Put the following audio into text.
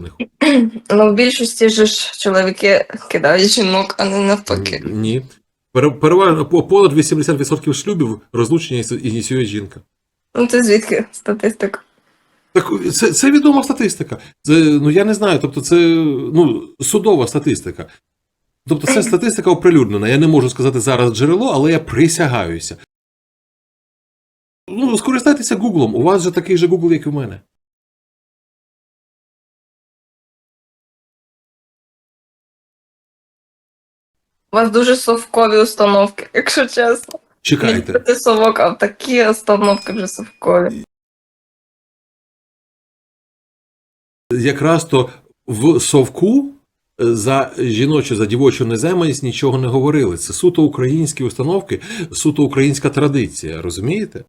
бачити не хочу. Ну, в більшості же ж чоловіки кидають жінок, а не навпаки. Ні. Переважно по- понад 80% шлюбів розлучення іс- ініціює жінка. Ну, це звідки статистика? Так це, це відома статистика. Це, ну я не знаю, тобто це ну, судова статистика. Тобто це статистика оприлюднена. Я не можу сказати зараз джерело, але я присягаюся. Ну, скористайтеся Гуглом. У вас же такий же Google, як і у мене. У вас дуже совкові установки, якщо чесно. Чекайте. Ти совок, а такі установки вже совкові. Якраз то в совку е, за жіночу, за дівочу незайманість нічого не говорили. Це суто українські установки, суто українська традиція, розумієте?